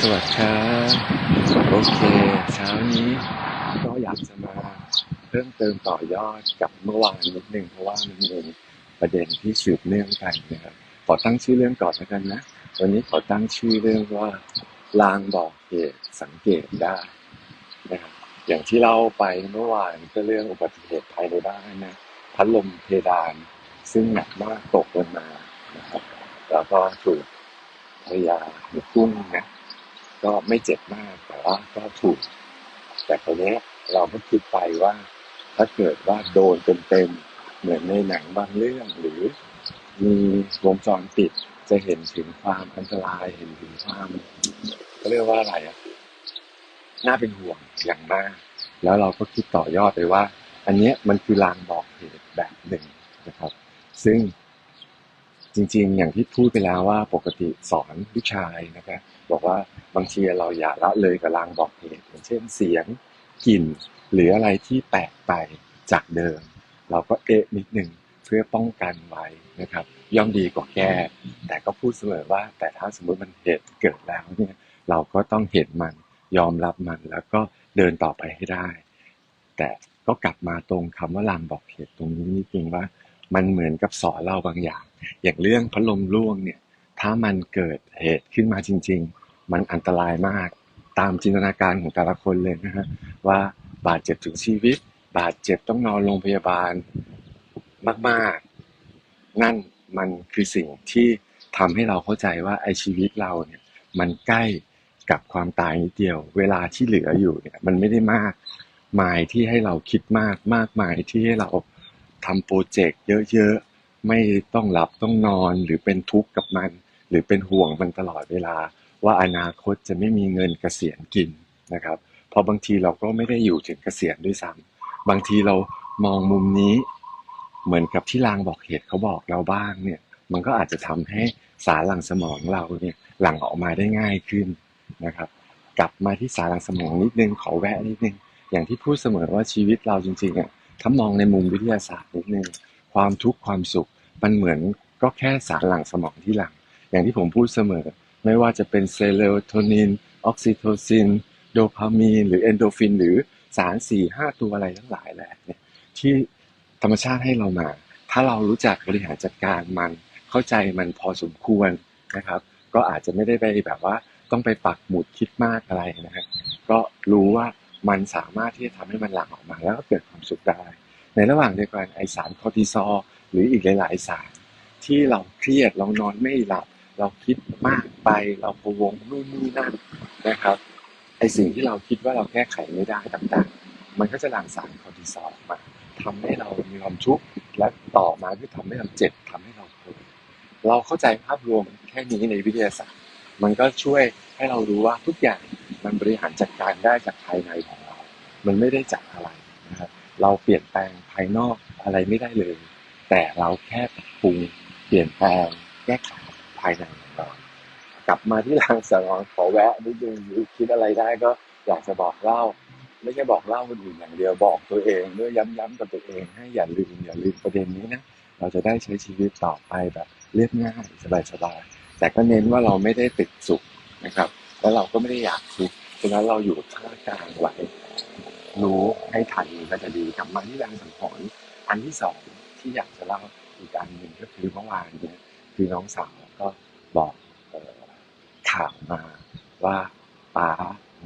สวัสดีครับโอเค เช้านี้ก็อยากจะมาเพิ่มเติมต่อยอดกับเมื่อวานนิดนึงเพราะว่ามันมีประเด็นที่สืบเนื่องกันนะครับขอตั้งชื่อเรื่องก่อนแล้วกันนะวันนี้ขอตั้งชื่อเรื่องว่าลางบอกเหตุสังเกตได้นะครับอย่างที่เล่าไปเมื่อวานก็เรื่องอุบัติเหตุภายในบ้านนะพัดลมเพดาน ซึ่งหนักมากตกลงมานะครับแล้วก็ถูกภรรยาหรือกุ้งนะ ก็ไม่เจ็บมากแต่ว่าก็ถูก แต่คราวนี้เราก็คิดไปว่า ถ้าเกิดว่าโดนเต็มๆเหมือนในหนังบางเรื่องหรือมีวงจรปิดจะเห็นถึงความอันตรายเห็นถึงความเขาเรียกว่าอะไรอะน่าเป็นห่วงอย่างมาก แล้วเราก็คิดต่อยอดไปว่า อันเนี้ยมันคือลางบอกเหตุแบบหนึ่งนะครับ ซึ่งจริงๆ อย่างที่พูดไปแล้วว่าปกติสอนลูกชายนะครับ บอกว่าบางทีเราอย่าละเลยกับลางบอกเหตุอย่างเช่นเสียงกลิ่น หรืออะไรที่แปลกไปจากเดิม เราก็เอะนิดนึงเพื่อป้องกันไว้นะครับ ย่อมดีกว่าแก้ แต่ก็พูดเสมอว่า แต่ถ้าสมมติมันเหตุเกิดแล้วเนี่ยเราก็ต้องเห็นมันยอมรับมันแล้วก็เดินต่อไปให้ได้ แต่ก็กลับมาตรงคำว่าลางบอกเหตุตรงนี้นิดนึงว่า มันเหมือนกับสอนเราบางอย่าง อย่างเรื่องพัดลมร่วงเนี่ย ถ้ามันเกิดเหตุขึ้นมาจริง ๆ มันอันตรายมากตามจินตนาการของแต่ละคนเลยนะฮะว่าบาดเจ็บถึงชีวิต บาดเจ็บต้องนอนโรงพยาบาลมาก ๆ นั่นมันคือสิ่งที่ทำให้เราเข้าใจว่าไอชีวิตเราเนี่ยมันใกล้กับความตายนิดเดียว เวลาที่เหลืออยู่เนี่ยมันไม่ได้มากมายที่ให้เราคิดมากมากมายที่ให้เราทำโปรเจกต์เยอะ ๆ ไม่ต้องหลับต้องนอนหรือเป็นทุกข์กับมัน หรือเป็นห่วงมันตลอดเวลา ว่าอนาคตจะไม่มีเงินเกษียณกินนะครับเพราะบางทีเราก็ไม่ได้อยู่ถึงเกษียณด้วยซ้ำบางทีเรามองมุมนี้ เหมือนกับที่ลางบอกเหตุเขาบอกเราบ้างเนี่ย มันก็อาจจะทำให้สารหลังสมองเราเนี่ยหลั่งออกมาได้ง่ายขึ้นนะครับ กลับมาที่สารหลังสมองนิดนึงขอแวะนิดนึงอย่างที่พูดเสมอว่าชีวิตเราจริงๆอะถ้ามองในมุมวิทยาศาสตร์นิดนึงความทุกข์ความสุขมันเหมือนก็แค่สารหลังสมองที่หลั่ง อย่างที่ผมพูดเสมอ ไม่ว่าจะเป็นเซโรโทนิน ออกซิโทซิน โดพามีน หรือเอนโดฟิน หรือสารสี่ห้าตัวอะไรทั้งหลายแหละเนี่ยที่ธรรมชาติให้เรามา ถ้าเรารู้จักบริหารจัดการมัน เข้าใจมันพอสมควรนะครับ ก็อาจจะไม่ได้ไปแบบว่าต้องไปปักหมุดคิดมากอะไรนะฮะก็รู้ว่ามันสามารถที่จะทำให้มันหลั่งออกมา แล้วก็เกิดความสุขได้ ในระหว่างเดียวกันไอสารคอร์ติซอลหรืออีกหลาย ๆ สารที่เราเครียดเรานอนไม่หลับ เราคิดมากไปเราพวงนู่นนี่นั่นนะครับไอสิ่งที่เราคิดว่าเราแก้ไขไม่ได้ต่างๆ มันก็จะหลั่งสารคอร์ติซอลมาทำให้เรามีความทุกข์และต่อมาก็ทำให้เราเจ็บทำให้เราปวดเราเข้าใจภาพรวมแค่นี้ในวิทยาศาสตร์ มันก็ช่วยให้เรารู้ว่าทุกอย่างมันบริหารจัดการได้จากภายในของเรา มันไม่ได้จากอะไรนะครับเราเปลี่ยนแปลงภายนอกอะไรไม่ได้เลย แต่เราแค่ปรับปรุงเปลี่ยนแปลงแก้ไขายในของเรากลับมาที่รางสารองขอแวะนิดนึงหรือคิดอะไรได้ก็อยากจะบอกเล่า ไม่ใช่บอกเล่าคนอื่นอย่างเดียวบอกตัวเองด้วยย้ำๆกับตัวเองให้อย่าลืมอย่าลืมประเด็นนี้นะเราจะได้ใช้ชีวิตต่อไปแบบเรียบง่ายสบายๆแต่ก็เน้นว่าเราไม่ได้ติดสุขนะครับ แล้วเราก็ไม่ได้อยากทุกข์ฉะนั้นเราอยู่ท่ากลางไว้รู้ให้ทันก็จะดีกลับมาที่แรงสังหรณ์อันที่สองที่อยากจะเล่าอีกอันหนึ่งก็คือเมื่อวานเนี่ยคือน้องสาว บอกข่าวมาว่าป้า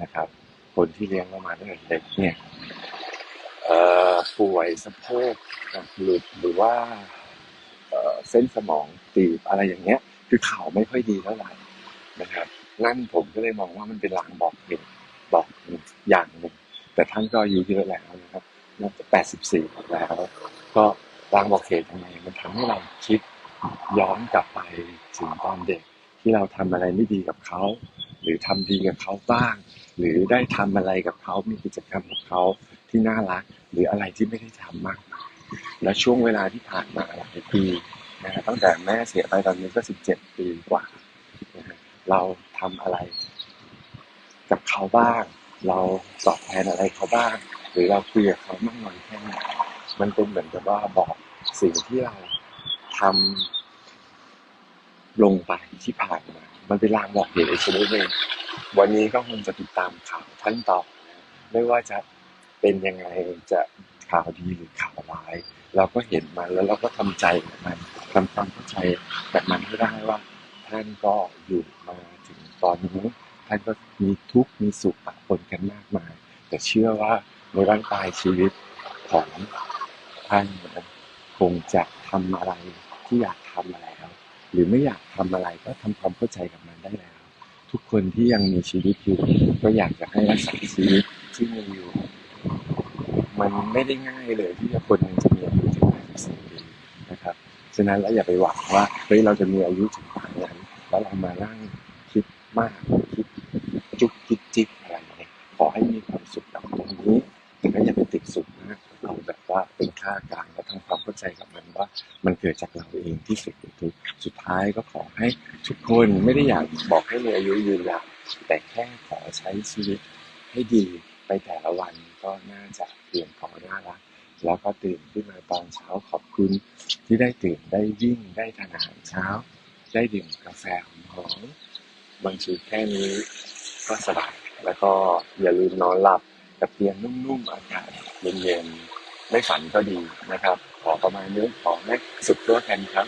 นะครับ คนที่เลี้ยงเรามาตั้งแต่เด็กเนี่ยป่วยสะโพกหลุดหรือว่าเส้นสมองตีบอะไรอย่างเงี้ย คือข่าวไม่ค่อยดีเท่าไหร่นะครับ นั่นผมก็เลยมองว่ามันเป็นลางบอกเหตุบอกอย่างหนึ่งแต่ท่านก็อายุเยอะแล้วนะครับน่าจะแปดสิบสี่แล้ว ก็ลางบอกเหตุยังไงมันทำให้เราคิด ย้อนกลับไปถึงตอนเด็กที่เราทำอะไรไม่ดีกับเขา หรือทำดีกับเขาบ้าง หรือได้ทำอะไรกับเขา มีกิจกรรมกับเขาที่น่ารัก หรืออะไรที่ไม่ได้ทำมากมายและช่วงเวลาที่ผ่านมาหลายปีนะฮะตั้งแต่แม่เสียไปตอนนี้ก็สิบเจ็ดปีกว่านะฮะเราทำอะไร กับเขาบ้าง เราตอบแทนอะไรเขาบ้าง หรือเราคุยกับเขามากน้อยแค่ไหนมันเป็นเหมือนกับว่าบอกสิ่งที่เรา ทำลงไปที่ผ่านมา มันเป็นลางบอกเหตุอีกชนิดหนึ่งวันนี้ก็คงจะติดตามข่าวท่านต่อไม่ว่าจะเป็นยังไงจะข่าวดีหรือข่าวร้าย เราก็เห็นมันแล้วเราก็ทำใจกับมันทำความเข้าใจกับมันให้ได้ว่า ท่านก็อยู่มาถึงตอนนี้ท่านก็มีทุกข์มีสุขปะปนกันมากมาย แต่เชื่อว่าในร่างกายชีวิตของท่านคงจะทำอะไร ที่อยากทำมาแล้วหรือไม่อยากทำอะไรก็ทำความเข้าใจกับมันได้แล้ว ทุกคนที่ยังมีชีวิตอยู่ก็อยากจะให้รักษาชีวิตที่มีอยู่ มันไม่ได้ง่ายเลยที่จะคนหนึ่งจะมีอายุถึง84ปีนะครับฉะนั้นแล้วอย่าไปหวังว่าเฮ้ยเราจะมีอายุถึงป่านนั้นแล้วเรามานั่งคิดมากคิดจุกจิกจิกอะไรเนี่ยขอให้มีความสุขกับตรงนี้แต่ก็อย่าไปติดสุขนะเอาแบบว่าเป็นค่ากลางแล้วทำควา เข้าใจกับมันว่า มันเกิดจากเราเองที่สุดทุกสุดท้ายก็ขอให้ทุกคนไม่ได้อยากบอกให้มีอายุยืนยาวแต่แค่ขอใช้ชีวิตให้ดีไปแต่ละวันก็น่าจะเพียงพอน่ารักแล้วก็ตื่นขึ้นมาตอนเช้าขอบคุณ ที่ได้ตื่นได้วิ่งได้ทานอาหารเช้า ได้ดื่มกาแฟหอมบางทีแค่นี้ก็สบายแล้วก็อย่าลืมนอนหลับกับเตียงนุ่มๆอากาศเย็นๆไม่ฝันก็ดีนะครับ ขอประมาณนี้ขอให้สุดยอดกันครับ